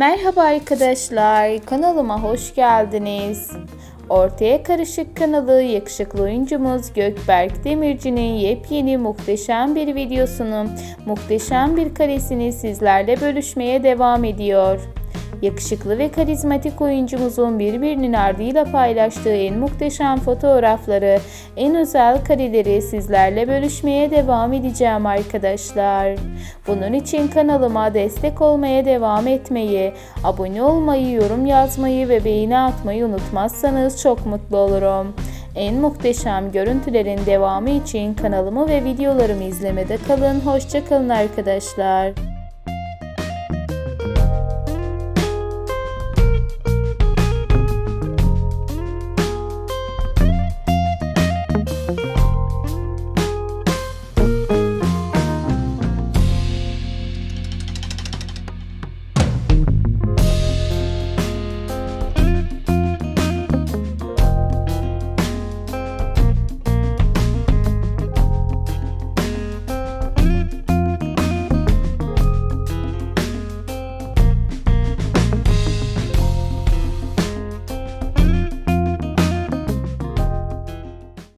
Merhaba arkadaşlar, kanalıma hoş geldiniz. Ortaya Karışık kanalı yakışıklı oyuncumuz Gökberk Demirci'nin yepyeni muhteşem bir videosunu, muhteşem bir karesini sizlerle bölüşmeye devam ediyor. Yakışıklı ve karizmatik oyuncumuzun birbirinin ardıyla paylaştığı en muhteşem fotoğrafları, en özel kareleri sizlerle bölüşmeye devam edeceğim arkadaşlar. Bunun için kanalıma destek olmaya devam etmeyi, abone olmayı, yorum yazmayı ve beğeni atmayı unutmazsanız çok mutlu olurum. En muhteşem görüntülerin devamı için kanalımı ve videolarımı izlemede kalın. Hoşçakalın arkadaşlar.